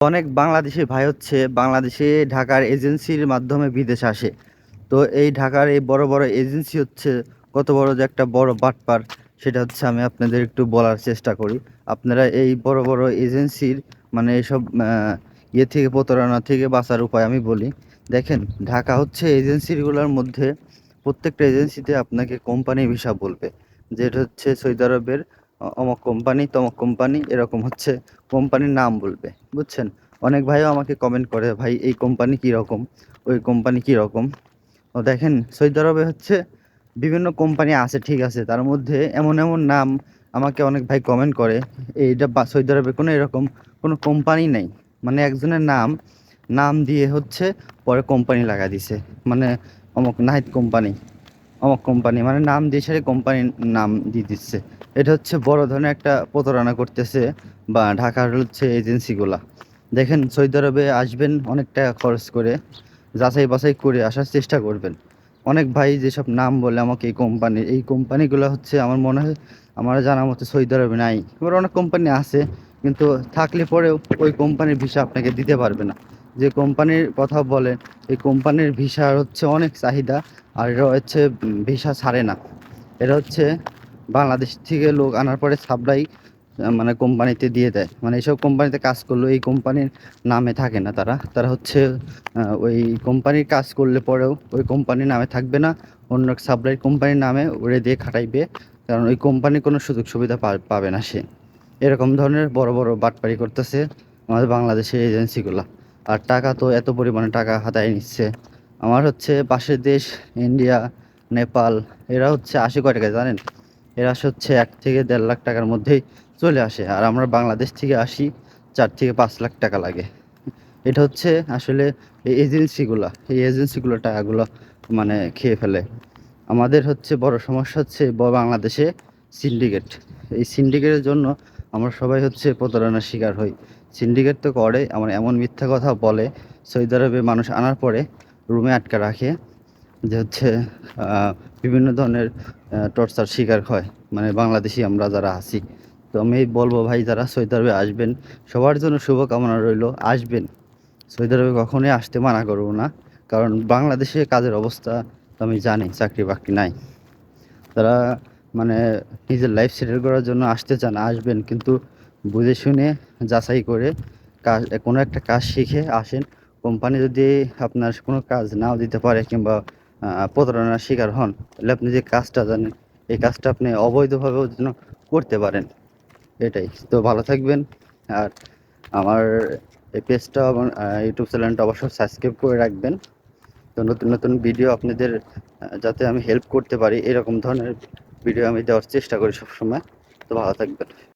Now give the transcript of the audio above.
অনেক বাংলাদেশি ভাই হচ্ছে বাংলাদেশে ঢাকার এজেন্সির মাধ্যমে বিদেশ আসে। তো এই ঢাকার এই বড় বড় এজেন্সি হচ্ছে কত বড় যে একটা বড় বাটপার, সেটা হচ্ছে আমি আপনাদের একটু বলার চেষ্টা করি। আপনারা এই বড় বড় এজেন্সির মানে এইসব ইয়ে থেকে প্রতারণা থেকে বাঁচার উপায় আমি বলি। দেখেন, ঢাকা হচ্ছে এজেন্সিগুলোর মধ্যে প্রত্যেকটা এজেন্সিতে আপনাকে কোম্পানি ভিসা বলবে। যেটা হচ্ছে সৌদি আরবের অমুক কোম্পানি, তমক কোম্পানি, এরকম হচ্ছে কোম্পানির নাম বলবে, বুঝছেন? অনেক ভাইও আমাকে কমেন্ট করে, ভাই, এই কোম্পানি কী রকম? ওই কোম্পানি কী রকম? ও দেখেন সৌদি আরবে হচ্ছে বিভিন্ন কোম্পানি আছে, ঠিক আছে, তার মধ্যে এমন এমন নাম আমাকে অনেক ভাই কমেন্ট করে, এইটা সৌদি আরবে কোনো এরকম কোনো কোম্পানি নেই মানে একজনের নাম নাম দিয়ে হচ্ছে পরে কোম্পানি লাগা দিছে মানে অমুক নাহিদ কোম্পানি। অমুক কোম্পানি মানে নাম দিয়ে সারে কোম্পানির নাম দিয়ে দিচ্ছে। এটা হচ্ছে বড় ধরনের একটা প্রতারণা করতেছে বা ঢাকার হচ্ছে এজেন্সিগুলা। দেখেন, সৌদি আরবে আসবেন, অনেক টাকা খরচ করে যাচাই বাছাই করে আসার চেষ্টা করবেন। অনেক ভাই যেসব নাম বলে আমাকে এই কোম্পানির, এই কোম্পানিগুলো হচ্ছে আমার মনে হয়, আমার জানা মতো সৌদি আরবে নাই। এবার অনেক কোম্পানি আছে, কিন্তু থাকলে পরেও ওই কোম্পানির ভিসা আপনাকে দিতে পারবে না। যে কোম্পানির কথা বলেন, এই কোম্পানির ভিসার হচ্ছে অনেক চাহিদা আর এটা হচ্ছে ভিসা ছাড়ে না। এটা হচ্ছে বাংলাদেশ থেকে লোক আনার পরে সাপ্লাই মানে কোম্পানিতে দিয়ে দেয়। মানে এইসব কোম্পানিতে কাজ করলেও এই কোম্পানির নামে থাকে না তারা। তারা হচ্ছে ওই কোম্পানির কাজ করলে পরেও ওই কোম্পানির নামে থাকবে না, অন্য সাপ্লাই কোম্পানির নামে উড়ে দিয়ে খাটাইবে, কারণ ওই কোম্পানি কোনো সুযোগ সুবিধা পাবে না সে। এরকম ধরনের বড় বড় বাটপারি করতেছে আমাদের বাংলাদেশের এজেন্সিগুলো। আর টাকা তো এত পরিমাণে টাকা হাতায় নিচ্ছে। আমার হচ্ছে পাশের দেশ, ইন্ডিয়া, নেপাল, এরা হচ্ছে আশি কয় টাকা জানেন? এরা হচ্ছে এক থেকে দেড় লাখ টাকার মধ্যেই চলে আসে। আর আমরা বাংলাদেশ থেকে আসি, চার থেকে পাঁচ লাখ টাকা লাগে। এটা হচ্ছে আসলে এই এজেন্সিগুলো এই এজেন্সিগুলো টাকাগুলো মানে খেয়ে ফেলে। আমাদের হচ্ছে বড় সমস্যা হচ্ছে বাংলাদেশে সিন্ডিকেট। এই সিন্ডিকেটের জন্য আমরা সবাই হচ্ছে প্রতারণার শিকার হই। সিন্ডিকেট তো করে, আমার এমন মিথ্যা কথা বলে সৌদি আরবে মানুষ আনার পরে রুমে আটকা রাখে, যে হচ্ছে বিভিন্ন ধরনের টর্চার শিকার হয়। মানে বাংলাদেশি আমরা যারা আছি। তো আমি বলব ভাই, যারা সৌদি আরবে আসবেন, সবার জন্য শুভকামনা রইল, আসবেন। সৌদি আরবে কখনোই আসতে মানা করব না, কারণ বাংলাদেশে কাজের অবস্থা তো আমি জানি চাকরি বাকরি নাই। তারা মানে নিজের লাইফ সেটেল করার জন্য আসতে চান, আসবেন, কিন্তু বুঝে শুনে যাচাই করে কাজ, কোনো একটা কাজ শিখে আসেন। কোম্পানি যদি আপনার কোনো কাজ নাও দিতে পারে কিংবা প্রতারণার শিকার হন, তাহলে আপনি যে কাজটা জানেন, এই কাজটা আপনি অবৈধভাবেও যেন করতে পারেন। এটাই। তো ভালো থাকবেন। আর আমার এই পেজটা ইউটিউব চ্যানেলটা অবশ্যই সাবস্ক্রাইব করে রাখবেন। তো নতুন নতুন ভিডিও আপনাদের যাতে আমি হেল্প করতে পারি, এরকম ধরনের ভিডিও আমি দেওয়ার চেষ্টা করি সবসময়। তো ভালো থাকবেন।